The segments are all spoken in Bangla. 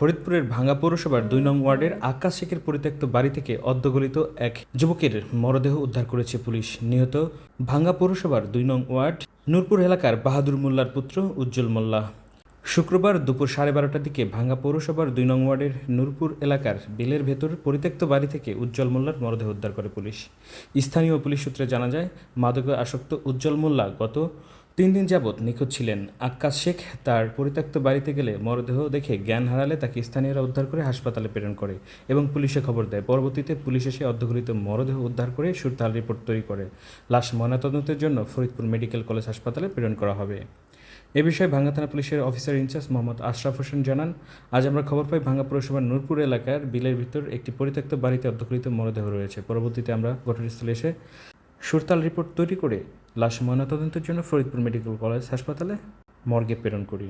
ফরিদপুরের ভাঙ্গা পৌরসভার দুই নং ওয়ার্ডের আকাশ শেখের পরিত্যক্ত বাড়ি থেকে অর্ধগলিত এক যুবকের মরদেহ উদ্ধার করেছে পুলিশ। নিহত ভাঙ্গা পৌরসভার দুই নং ওয়ার্ড নূরপুর এলাকার বাহাদুর মোল্লার পুত্র উজ্জ্বল মোল্লা। শুক্রবার দুপুর সাড়ে বারোটার দিকে ভাঙ্গা পৌরসভার দুই নং ওয়ার্ডের নূরপুর এলাকার বিলের ভেতর পরিত্যক্ত বাড়ি থেকে উজ্জ্বল মোল্লার মরদেহ উদ্ধার করে পুলিশ। স্থানীয় পুলিশ সূত্রে জানা যায়, মাদকে আসক্ত উজ্জ্বল মোল্লা গত তিন দিন যাবৎ নিখোঁজ ছিলেন আক্কাস শেখ। তার পরিত্যক্ত বাড়িতে গেলে মরদেহ দেখে জ্ঞান হারালে তাকে স্থানীয়রা উদ্ধার করে হাসপাতালে প্রেরণ করে এবং পুলিশে খবর দেয়। পরবর্তীতে পুলিশ এসে অর্ধগলিত মরদেহ উদ্ধার করে সুরতাল রিপোর্ট তৈরি করে। লাশ ময়নাতদন্তের জন্য ফরিদপুর মেডিকেল কলেজ হাসপাতালে প্রেরণ করা হবে। এ বিষয়ে ভাঙ্গা থানা পুলিশের officer in charge Mohammad Ashraf Hossain জানান, আজ আমরা খবর পাই ভাঙ্গা পৌরসভার নূরপুর এলাকার বিলের ভিতর একটি পরিত্যক্ত বাড়িতে অর্ধকৃত মরদেহ রয়েছে। পরবর্তীতে আমরা ঘটনাস্থলে এসে সুরতাল রিপোর্ট তৈরি করে লাশ ময়নাতদন্তের জন্য ফরিদপুর মেডিকেল কলেজ হাসপাতালে মর্গে প্রেরণ করি।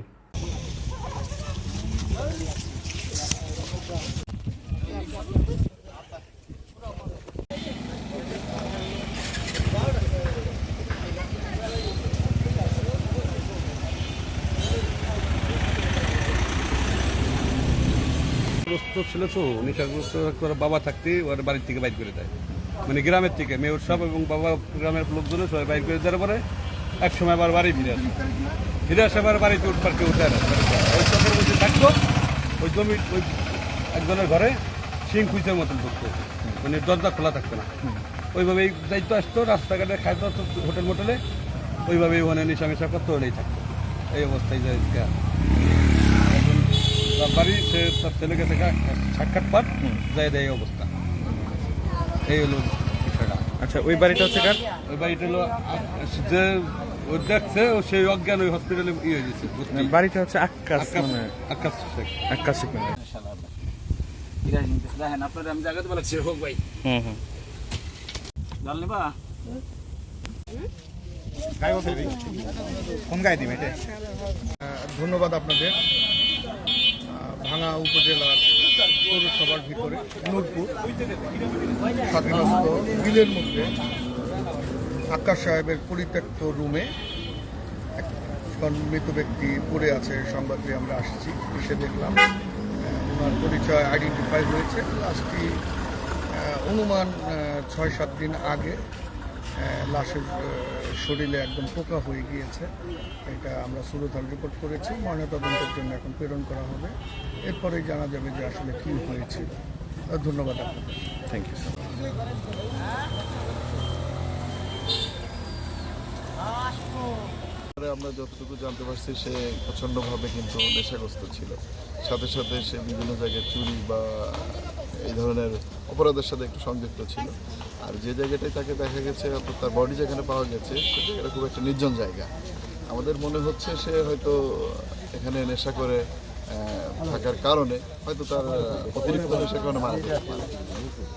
ছিল তো, নেশাগ্রস্ত বাবা থাকতে ওর বাড়ির থেকে বাইর করে দেয়। মানে গ্রামের থেকে মেয়র সব এবং বাবা গ্রামের লোকজন সবাই বাইর করে দেওয়ার পরে এক সময় আবার বাড়ি ফিরে আসে। ফিরে আসে আবার বাড়িতে উঠবার কেউ উঠে ওই চকের মধ্যে থাকতো ওই জমি ওই একজনের ঘরে সিং খুঁজের মতন ঢুকতো। মানে দরজা খোলা থাকতো না। ওইভাবেই দায়িত্ব আসতো রাস্তাঘাটে খাইতো আসতো হোটেল মোটেলে। ওইভাবেই ওখানে নেশা মেশা করতো ওটাই থাকতো। এই অবস্থায় যায় বাড়ি সে তার ছেলেকে থেকে সাক্ষাৎ পান যায় দেয় এই অবস্থা। এই হলো বিষয়টা। আচ্ছা ওই বাড়িটা হচ্ছে কার? ওই বাড়িটা হলো যে ও দেখছে ও সেই অজ্ঞান ওই হসপিটালে ইয়ে হয়ে গেছে বুঝতে বাড়িটা হচ্ছে আকাশ আকাশ মানে আকাশ শেখ। আকাশ শেখ দেখেন আপনার আমি জায়গাতে বলেছি হোক ভাই। হুম হুম। জাল নেবা? কোন গায়ে দিবে ধন্যবাদ আপনাদের। ভাঙা উপজেলার পৌরসভার ভিতরে নূরপুর স্বাধীনস্থ বিলের মধ্যে আকাশ সাহেবের পরিত্যক্ত রুমে মৃত ব্যক্তি পড়ে আছে সংবাদ পেয়ে আমরা আসছি এসে দেখলাম। ওনার পরিচয় আইডেন্টিফাই হয়েছে। আহ, অনুমান ছয় সাত দিন আগে লাশের শরীরে একদম পোকা হয়ে গিয়েছে। এটা আমরা সুরতাল রিপোর্ট করেছি। ময়নাতদন্তের জন্য এখন প্রেরণ করা হবে। এরপরেই জানা যাবে যে আসলে কী হয়েছিল। ধন্যবাদ আপনাদের। থ্যাংক ইউ আমরা যতটুকু জানতে পারছি সে প্রচণ্ডভাবে কিন্তু নেশাগ্রস্ত ছিল। সাথে সাথে সে বিভিন্ন জায়গায় চুরি বা এই ধরনের অপরাধের সাথে একটু সংযুক্ত ছিল। আর যে জায়গাটায় তাকে দেখা গেছে, অর্থাৎ তার বডি যেখানে পাওয়া গেছে, সে জায়গাটা খুব একটা নির্জন জায়গা। আমাদের মনে হচ্ছে সে হয়তো এখানে নেশা করে থাকার কারণে হয়তো তার অতিরিক্ত নেশার কারণে মারা যেতে পারে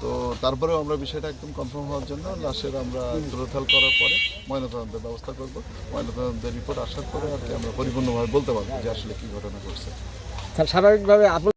তো তারপরেও আমরা বিষয়টা একদম কনফার্ম হওয়ার জন্য লাশের আমরা সুরথাল করার পরে ময়নাতদন্তের ব্যবস্থা করব। ময়নাতদন্তের রিপোর্ট আসার পরে আর কি আমরা পরিপূর্ণভাবে বলতে পারব যে আসলে কী ঘটনা ঘটছে। স্যার, স্বাভাবিকভাবে